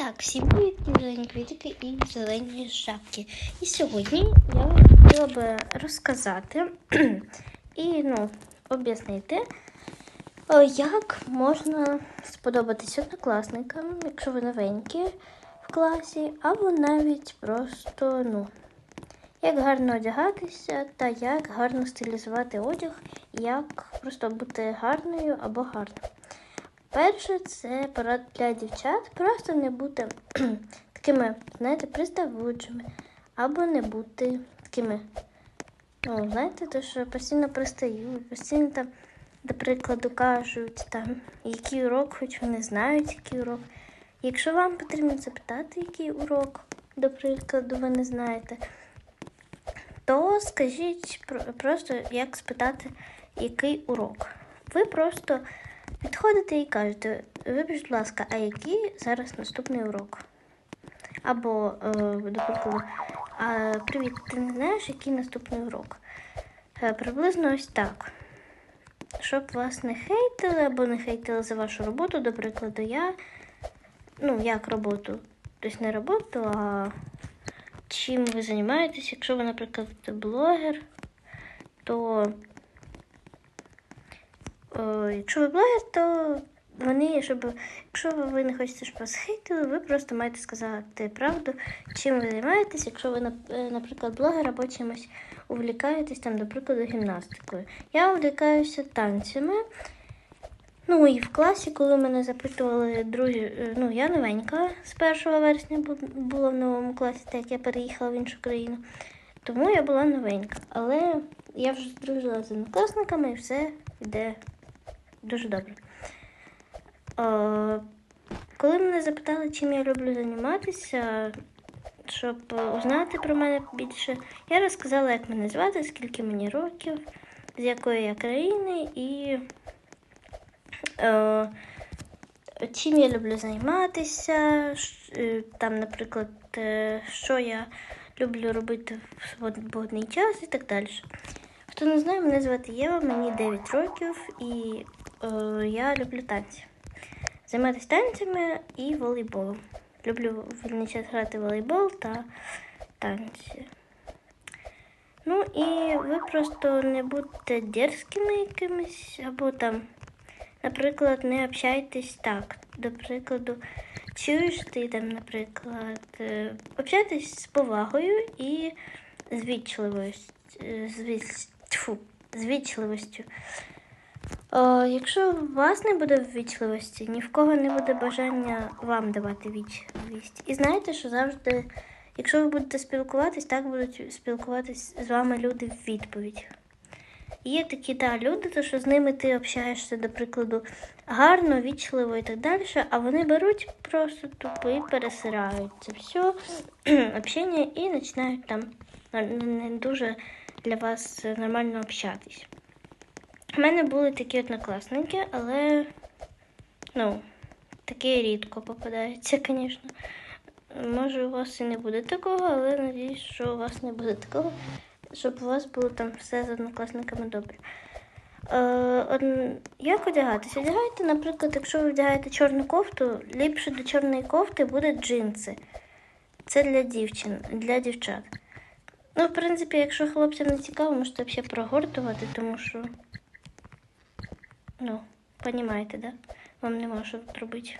Так, всі привіт, зелені квітики і зелені шапки. І сьогодні я вам хотіла би розказати і ну, об'яснити, е, як можна сподобатись однокласникам, якщо ви новенькі в класі, або навіть просто, ну, як гарно одягатися та як гарно стилізувати одяг, як просто бути гарною або гарним. Перше, це порад для дівчат. Просто не бути такими, знаєте, приставучими, або не бути такими, ну, знаєте, то що постійно пристають, постійно там, до прикладу, кажуть, там, який урок, хоч вони знають, який урок. Якщо вам потрібно запитати, який урок, до прикладу, ви не знаєте, то скажіть просто, як спитати, який урок. Ви просто підходите і кажете, вибачте, будь ласка, а який зараз наступний урок? Або, е, привіт, ти не знаєш, який наступний урок? Е, приблизно ось так. Щоб вас не хейтили або не хейтили за вашу роботу, до прикладу, я, ну, як роботу, тобто не роботу, а чим ви займаєтесь. Якщо ви, наприклад, блогер, то О, якщо ви блогер, то вони, щоб якщо ви не хочете, щоб вас хейтили, ви просто маєте сказати правду, чим ви займаєтесь, якщо ви, е, наприклад, блогер або чимось увлікаєтесь, там, до прикладу, гімнастикою. Я увлікаюся танцями. Ну і в класі, коли мене запитували друзі, е, ну я новенька з 1 вересня була в новому класі, так як я переїхала в іншу країну. Тому я була новенька. Але я вже здружила з однокласниками і все йде дуже добре. Е, коли мене запитали, чим я люблю займатися, щоб узнати про мене більше, я розказала, як мене звати, скільки мені років, з якої я країни і е, чим я люблю займатися, е, там, наприклад, е, що я люблю робити в свободний час і так далі. Хто не знає, мене звати Єва, мені 9 років і я люблю танці. Займатися танцями і волейболом. Люблю в грати в волейбол та танці. Ну і ви просто не будьте дерзкими якимись, або там, наприклад, не общайтесь так. До прикладу, чуєш ти там, наприклад, е, общайтесь з повагою і з вічливостю. З, віч- тьфу, з вічливостю. О, якщо у вас не буде ввічливості, ні в кого не буде бажання вам давати вічливість. І знаєте, що завжди, якщо ви будете спілкуватись, так будуть спілкуватись з вами люди в відповідь. Є такі та люди, то що з ними ти общаєшся, до прикладу, гарно, вічливо і так далі, а вони беруть просто тупо і пересирають це все общення і починають там не дуже для вас нормально общатись. У мене були такі однокласники, але ну, таке рідко попадається, звісно. Може, у вас і не буде такого, але надіюсь, що у вас не буде такого, щоб у вас було там все з однокласниками добре. Е, як одягатися? Одягайте, наприклад, якщо ви вдягаєте чорну кофту, ліпше до чорної кофти буде джинси. Це для дівчин, для дівчат. Ну, в принципі, якщо хлопцям не цікаво, можете взагалі прогортувати, тому що. Ну, понімаєте, да? Вам нема що тут робити.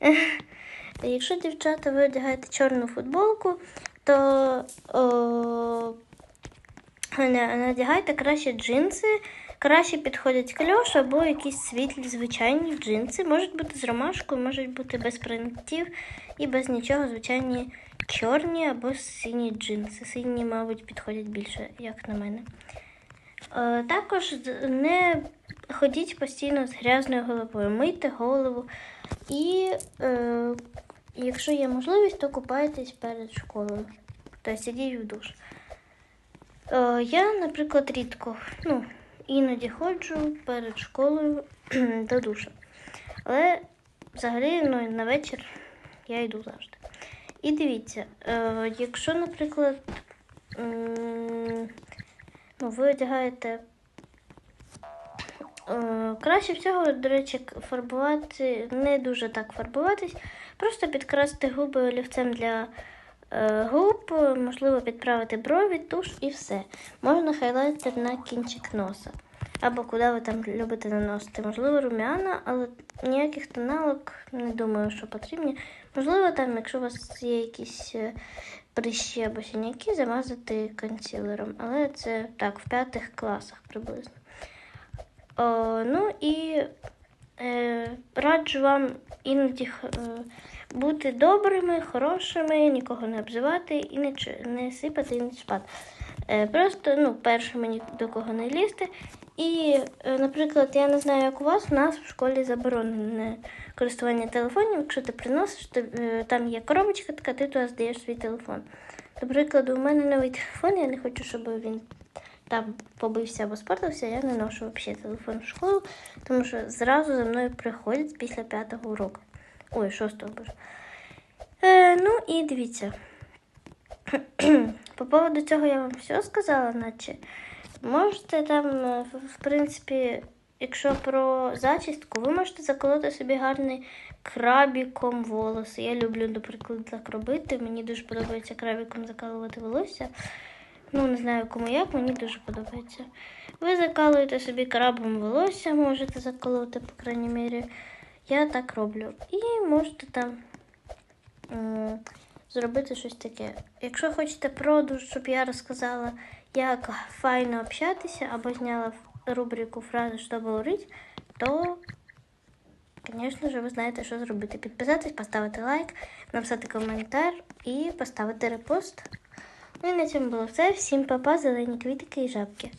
Якщо дівчата ви одягаєте чорну футболку, то о, надягайте краще джинси. Краще підходять кальош або якісь світлі звичайні джинси. Можуть бути з ромашкою, можуть бути без принтів і без нічого, звичайні чорні або сині джинси. Сині, мабуть, підходять більше, як на мене. Е, також не ходіть постійно з грязною головою, мийте голову. І е, якщо є можливість, то купайтесь перед школою. Тобто ідіть в душ. Е, я, наприклад, рідко, ну, іноді ходжу перед школою до душу. Але взагалі ну, на вечір я йду завжди. І дивіться, якщо, наприклад, ну, ви одягаєте. Е, краще всього, до речі, фарбувати, не дуже так фарбуватись, Просто підкрасити губи олівцем для е, губ, можливо, підправити брові, туш і все. Можна хайлайтер на кінчик носа. Або куди ви там любите наносити. Можливо, рум'яна, але ніяких тоналок не думаю, що потрібні. Можливо, там, якщо у вас є якісь е, прищі або синяки, замазати консилером. Але це так, в п'ятих класах приблизно. О, ну і е, раджу вам іноді е, бути добрими, хорошими, нікого не обзивати і не, не сипати і не чіпати. Е, просто, ну, перше, мені до кого не лізти. І, е, наприклад, я не знаю, як у вас, у нас в школі заборонене користування телефонів. Якщо ти приносиш, то, е, там є коробочка така, ти туди здаєш свій телефон. До прикладу, у мене новий телефон, я не хочу, щоб він там побився або спортився, я не ношу взагалі телефон в школу, тому що зразу за мною приходять після п'ятого уроку. Ой, шостого боже. Е, ну і дивіться. По поводу цього я вам все сказала, наче можете там, е, в- принципі, якщо про зачістку, ви можете заколоти собі гарний крабіком волоси. Я люблю, наприклад, так робити. Мені дуже подобається крабіком закалувати волосся. Ну, не знаю кому як, мені дуже подобається. Ви закалуєте собі крабом волосся, можете заколоти, по крайній мірі. Я так роблю. І можете там зробити щось таке. Якщо хочете продаж, щоб я розказала, як файно общатися, або зняла рубрику фрази «Що говорить», то, звісно ж, ви знаєте, що зробити. Підписатись, поставити лайк, написати коментар і поставити репост. Ну і на цьому було все. Всім па-па, зелені квітики і жабки.